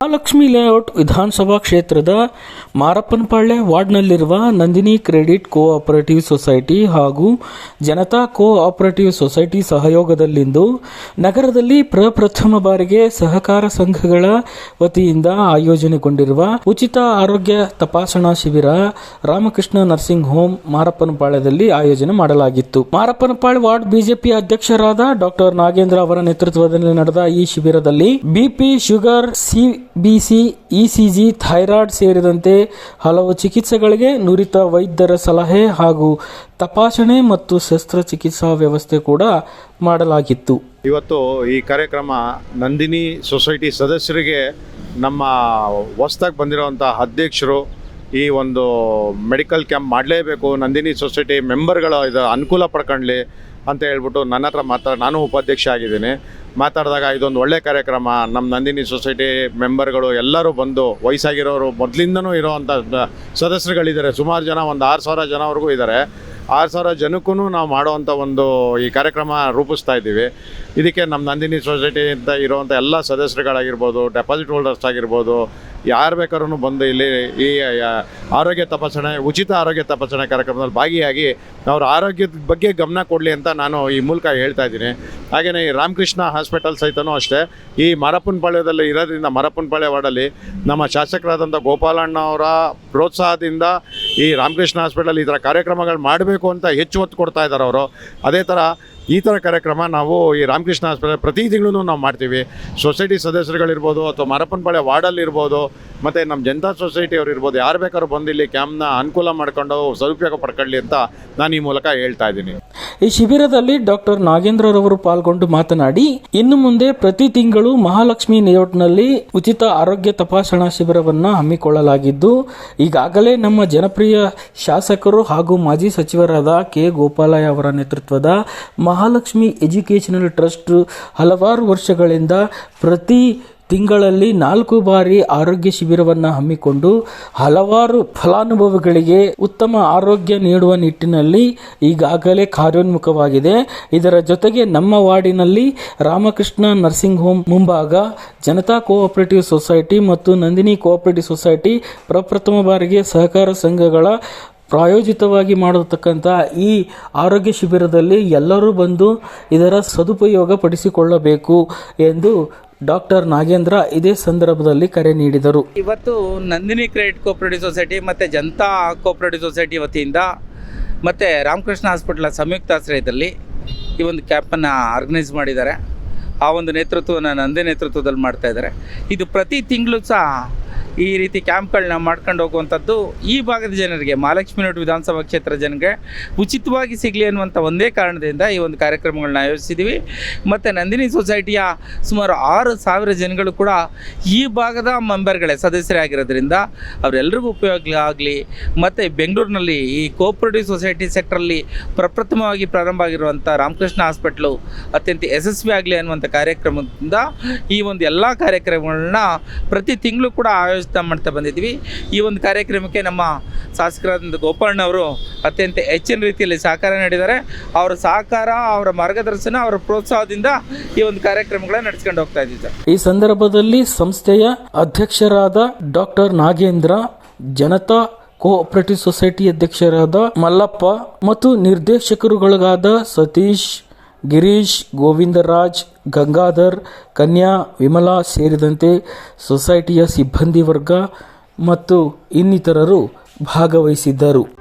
Mahalakshmi layout ವಿಧಾನಸಭಾ ಕ್ಷೇತ್ರದ ಮಾರಪ್ಪನಪಾಳ್ಯ ವಾರ್ಡ್ನಲ್ಲಿರುವ ನಂದಿನಿ ಕ್ರೆಡಿಟ್ ಕೋಆಪರೇಟಿವ್ ಸೊಸೈಟಿ ಹಾಗೂ ಜನತಾ ಕೋಆಪರೇಟಿವ್ ಸೊಸೈಟಿ ಸಹಯೋಗದಲ್ಲಿಂದು ನಗರದಲ್ಲಿ ಪ್ರಪ್ರಥಮ ಬಾರಿಗೆ ಸಹಕಾರ ಸಂಘಗಳ ವತಿಯಿಂದ ಆಯೋಜನೆಗೊಂಡಿರುವ ಉಚಿತ ಆರೋಗ್ಯ ತಪಾಸಣಾ ಶಿಬಿರ ರಾಮಕೃಷ್ಣ ನರ್ಸಿಂಗ್ ಹೋಮ್ ಮಾರಪ್ಪನಪಾಳ್ಯದಲ್ಲಿ ಆಯೋಜನೆ ಮಾಡಲಾಗಿತ್ತು. ಮಾರಪ್ಪನಪಾಳ್ ವಾರ್ಡ್ ಬಿಜೆಪಿ ಅಧ್ಯಕ್ಷರಾದ ಡಾಕ್ಟರ್ ನಾಗೇಂದ್ರ ಅವರ ನೇತೃತ್ವದಲ್ಲಿ ನಡೆದ ಈ ಶಿಬಿರದಲ್ಲಿ BP sugar CBC G thyroid ಸೇರಿದಂತೆ ಹಲವು ಚಿಕಿತ್ಸೆಗಳಿಗೆ ನುರಿತ ವೈದ್ಯರ ಸಲಹೆ ಹಾಗೂ ತಪಾಸಣೆ ಮತ್ತು ಶಸ್ತ್ರಚಿಕಿತ್ಸಾ ವ್ಯವಸ್ಥೆ ಕೂಡ ಮಾಡಲಾಗಿತ್ತು. ಇವತ್ತು ಈ ಕಾರ್ಯಕ್ರಮ ನಂದಿನಿ ಸೊಸೈಟಿ ಸದಸ್ಯರಿಗೆ ನಮ್ಮ ಹೊಸ್ದಾಗಿ ಬಂದಿರೋವಂಥ ಅಧ್ಯಕ್ಷರು ಈ ಒಂದು ಮೆಡಿಕಲ್ ಕ್ಯಾಂಪ್ ಮಾಡಲೇಬೇಕು. ನಂದಿನಿ ಸೊಸೈಟಿ ಮೆಂಬರ್ಗಳ ಇದು ಅನುಕೂಲ ಪಡ್ಕೊಳ್ಳಿ ಅಂತ ಹೇಳ್ಬಿಟ್ಟು ನನ್ನ ಹತ್ರ ಮಾತಾಡ, ನಾನು ಉಪಾಧ್ಯಕ್ಷ ಆಗಿದ್ದೀನಿ. ಮಾತಾಡಿದಾಗ ಇದೊಂದು ಒಳ್ಳೆ ಕಾರ್ಯಕ್ರಮ. ನಮ್ಮ ನಂದಿನಿ ಸೊಸೈಟಿ ಮೆಂಬರ್ಗಳು ಎಲ್ಲರೂ ಬಂದು ವಯಸ್ಸಾಗಿರೋರು ಮೊದಲಿಂದನೂ ಇರೋವಂಥ ಸದಸ್ಯರುಗಳಿದ್ದಾರೆ. ಸುಮಾರು ಜನ ಒಂದು ಆರು ಸಾವಿರ ಜನವರೆಗೂ ಇದ್ದಾರೆ. ಆರು ಸಾವಿರ ಜನಕ್ಕೂ ನಾವು ಮಾಡುವಂಥ ಒಂದು ಈ ಕಾರ್ಯಕ್ರಮ ರೂಪಿಸ್ತಾ ಇದ್ದೀವಿ. ಇದಕ್ಕೆ ನಮ್ಮ ನಂದಿನಿ ಸೊಸೈಟಿ ಅಂತ ಇರುವಂಥ ಎಲ್ಲ ಸದಸ್ಯರುಗಳಾಗಿರ್ಬೋದು ಡೆಪಾಸಿಟ್ ಹೋಲ್ಡರ್ಸ್ ಆಗಿರ್ಬೋದು ಯಾರು ಬೇಕಾದ್ರೂ ಬಂದು ಇಲ್ಲಿ ಈ ಆರೋಗ್ಯ ತಪಾಸಣೆ, ಉಚಿತ ಆರೋಗ್ಯ ತಪಾಸಣೆ ಕಾರ್ಯಕ್ರಮದಲ್ಲಿ ಭಾಗಿಯಾಗಿ ಅವ್ರ ಆರೋಗ್ಯದ ಬಗ್ಗೆ ಗಮನ ಕೊಡಲಿ ಅಂತ ನಾನು ಈ ಮೂಲಕ ಹೇಳ್ತಾ ಇದ್ದೀನಿ. ಹಾಗೆಯೇ ಈ ರಾಮಕೃಷ್ಣ ಹಾಸ್ಪಿಟಲ್ ಸಹಿತನೂ ಅಷ್ಟೇ, ಈ ಮರಪ್ಪನಪಾಳ್ಯದಲ್ಲಿ ಇರೋದ್ರಿಂದ ಮರಪ್ಪನಪಾಳ್ಯ ವಾರ್ಡಲ್ಲಿ ನಮ್ಮ ಶಾಸಕರಾದಂಥ ಗೋಪಾಲಣ್ಣ ಅವರ ಪ್ರೋತ್ಸಾಹದಿಂದ ಈ ರಾಮಕೃಷ್ಣ ಹಾಸ್ಪಿಟಲ್ ಈ ಥರ ಕಾರ್ಯಕ್ರಮಗಳು ಮಾಡಬೇಕು ಅಂತ ಹೆಚ್ಚು ಒತ್ತು ಕೊಡ್ತಾ ಇದ್ದಾರೆ ಅವರು. ಅದೇ ಥರ ಈ ಥರ ಕಾರ್ಯಕ್ರಮ ನಾವು ಈ ರಾಮಕೃಷ್ಣ ಆಸ್ಪತ್ರೆ ಪ್ರತಿ ತಿಂಗಳು ನಾವು ಮಾಡ್ತೀವಿ. ಸೊಸೈಟಿ ಸದಸ್ಯರುಗಳಿರ್ಬೋದು ಅಥವಾ ಮರಪ್ಪನಪಾಳ್ಯ ವಾರ್ಡಲ್ಲಿ ಇರ್ಬೋದು ಮತ್ತು ನಮ್ಮ ಜನತಾ ಸೊಸೈಟಿ ಇರ್ಬೋದು ಯಾರು ಬೇಕಾದ್ರೂ ಬಂದು ಇಲ್ಲಿ ಕ್ಯಾಂಪ್ನ ಅನುಕೂಲ ಮಾಡ್ಕೊಂಡು ಸದುಪಯೋಗ ಪಡ್ಕೊಳ್ಳಿ ಅಂತ ನಾನು ಈ ಮೂಲಕ ಹೇಳ್ತಾ ಇದ್ದೀನಿ. ಈ ಶಿಬಿರದಲ್ಲಿ ಡಾಕ್ಟರ್ ನಾಗೇಂದ್ರರವರು ಪಾಲ್ಗೊಂಡು ಮಾತನಾಡಿ, ಇನ್ನು ಮುಂದೆ ಪ್ರತಿ ತಿಂಗಳು ಮಹಾಲಕ್ಷ್ಮಿ ಲೇಔಟ್ನಲ್ಲಿ ಉಚಿತ ಆರೋಗ್ಯ ತಪಾಸಣಾ ಶಿಬಿರವನ್ನ ಹಮ್ಮಿಕೊಳ್ಳಲಾಗಿದ್ದು, ಈಗಾಗಲೇ ನಮ್ಮ ಜನಪ್ರಿಯ ಶಾಸಕರು ಹಾಗೂ ಮಾಜಿ ಸಚಿವರಾದ ಕೆ ಗೋಪಾಲಯ್ಯ ಅವರ ನೇತೃತ್ವದ ಮಹಾಲಕ್ಷ್ಮಿ ಎಜುಕೇಷನಲ್ ಟ್ರಸ್ಟ್ ಹಲವಾರು ವರ್ಷಗಳಿಂದ ಪ್ರತಿ ತಿಂಗಳಲ್ಲಿ ನಾಲ್ಕು ಬಾರಿ ಆರೋಗ್ಯ ಶಿಬಿರವನ್ನು ಹಮ್ಮಿಕೊಂಡು ಹಲವಾರು ಫಲಾನುಭವಿಗಳಿಗೆ ಉತ್ತಮ ಆರೋಗ್ಯ ನೀಡುವ ನಿಟ್ಟಿನಲ್ಲಿ ಈಗಾಗಲೇ ಕಾರ್ಯೋನ್ಮುಖವಾಗಿದೆ. ಇದರ ಜೊತೆಗೆ ನಮ್ಮ ವಾರ್ಡಿನಲ್ಲಿ ರಾಮಕೃಷ್ಣ ನರ್ಸಿಂಗ್ ಹೋಮ್ ಮುಂಭಾಗ, ಜನತಾ ಕೋಆಪರೇಟಿವ್ ಸೊಸೈಟಿ ಮತ್ತು ನಂದಿನಿ ಕೋಆಪರೇಟಿವ್ ಸೊಸೈಟಿ ಪ್ರಪ್ರಥಮ ಬಾರಿಗೆ ಸಹಕಾರ ಸಂಘಗಳ ಪ್ರಾಯೋಜಿತವಾಗಿ ಮಾಡತಕ್ಕಂಥ ಈ ಆರೋಗ್ಯ ಶಿಬಿರದಲ್ಲಿ ಎಲ್ಲರೂ ಬಂದು ಇದರ ಸದುಪಯೋಗ ಪಡಿಸಿಕೊಳ್ಳಬೇಕು ಎಂದು ಡಾಕ್ಟರ್ ನಾಗೇಂದ್ರ ಇದೇ ಸಂದರ್ಭದಲ್ಲಿ ಕರೆ ನೀಡಿದರು. ಇವತ್ತು ನಂದಿನಿ ಕ್ರೆಡಿಟ್ ಕೋಪರೇಟಿವ್ ಸೊಸೈಟಿ ಮತ್ತು ಜನತಾ ಕೋಪರೇಟಿವ್ ಸೊಸೈಟಿ ವತಿಯಿಂದ ಮತ್ತು ರಾಮಕೃಷ್ಣ ಹಾಸ್ಪಿಟ್ಲ ಸಂಯುಕ್ತಾಶ್ರಯದಲ್ಲಿ ಈ ಒಂದು ಕ್ಯಾಂಪನ್ನು ಆರ್ಗನೈಸ್ ಮಾಡಿದ್ದಾರೆ. ಆ ಒಂದು ನೇತೃತ್ವವನ್ನು ನಂದಿ ನೇತೃತ್ವದಲ್ಲಿ ಮಾಡ್ತಾಯಿದ್ದಾರೆ ಇದು ಪ್ರತಿ ತಿಂಗಳು ಸಹ ಈ ರೀತಿ ಕ್ಯಾಂಪ್ಗಳನ್ನ ಮಾಡ್ಕೊಂಡು ಹೋಗುವಂಥದ್ದು ಈ ಭಾಗದ ಜನರಿಗೆ, ಮಹಾಲಕ್ಷ್ಮಿ ನೋಟ್ ವಿಧಾನಸಭಾ ಕ್ಷೇತ್ರ ಜನರಿಗೆ ಉಚಿತವಾಗಿ ಸಿಗಲಿ ಅನ್ನುವಂಥ ಒಂದೇ ಕಾರಣದಿಂದ ಈ ಒಂದು ಕಾರ್ಯಕ್ರಮಗಳನ್ನ ಆಯೋಜಿಸಿದ್ದೀವಿ ಮತ್ತು ನಂದಿನಿ ಸೊಸೈಟಿಯ ಸುಮಾರು ಆರು ಸಾವಿರ ಜನಗಳು ಕೂಡ ಈ ಭಾಗದ ಮೆಂಬರ್ಗಳೇ ಸದಸ್ಯರೇ ಆಗಿರೋದ್ರಿಂದ ಅವರೆಲ್ಲರಿಗೂ ಉಪಯೋಗ ಆಗಲಿ, ಮತ್ತು ಬೆಂಗಳೂರಿನಲ್ಲಿ ಈ ಕೋಪರೇಟಿವ್ ಸೊಸೈಟಿ ಸೆಕ್ಟ್ರಲ್ಲಿ ಪ್ರಪ್ರಥಮವಾಗಿ ಪ್ರಾರಂಭ ಆಗಿರುವಂಥ ರಾಮಕೃಷ್ಣ ಹಾಸ್ಪಿಟ್ಲು ಅತ್ಯಂತ ಯಶಸ್ವಿ ಆಗಲಿ ಅನ್ನುವಂಥ ಕಾರ್ಯಕ್ರಮದಿಂದ ಈ ಒಂದು ಎಲ್ಲ ಕಾರ್ಯಕ್ರಮಗಳನ್ನ ಪ್ರತಿ ತಿಂಗಳು ಕೂಡ ಆಯೋಜಿತ ಮಾಡ್ತಾ ಬಂದಿದ್ವಿ ಈ ಒಂದು ಕಾರ್ಯಕ್ರಮಕ್ಕೆ ನಮ್ಮ ಶಾಸಕರಾದ ಗೋಪಾಲಣ್ಣ ಅವರು ಅತ್ಯಂತ ಹೆಚ್ಚಿನ ರೀತಿಯಲ್ಲಿ ಸಹಕಾರ ನೀಡಿದ್ದಾರೆ. ಅವರ ಸಹಕಾರ, ಅವರ ಮಾರ್ಗದರ್ಶನ, ಅವರ ಪ್ರೋತ್ಸಾಹದಿಂದ ಈ ಒಂದು ಕಾರ್ಯಕ್ರಮಗಳನ್ನ ನಡೆಸ್ಕೊಂಡು ಹೋಗ್ತಾ ಇದ್ದೀವಿ ಈ ಸಂದರ್ಭದಲ್ಲಿ ಸಂಸ್ಥೆಯ ಅಧ್ಯಕ್ಷರಾದ doctor Nagendra, Janata cooperative society ಅಧ್ಯಕ್ಷರಾದ ಮಲ್ಲಪ್ಪ ಮತ್ತು ನಿರ್ದೇಶಕರುಗಳಾದ ಸತೀಶ್ ಗಿರೀಶ್ ಗೋವಿಂದರಾಜ್ ಗಂಗಾಧರ್ ಕನ್ಯಾ ವಿಮಲಾ ಸೇರಿದಂತೆ ಸೊಸೈಟಿಯ ಸಿಬ್ಬಂದಿ ವರ್ಗ ಮತ್ತು ಇನ್ನಿತರರು ಭಾಗವಹಿಸಿದ್ದರು.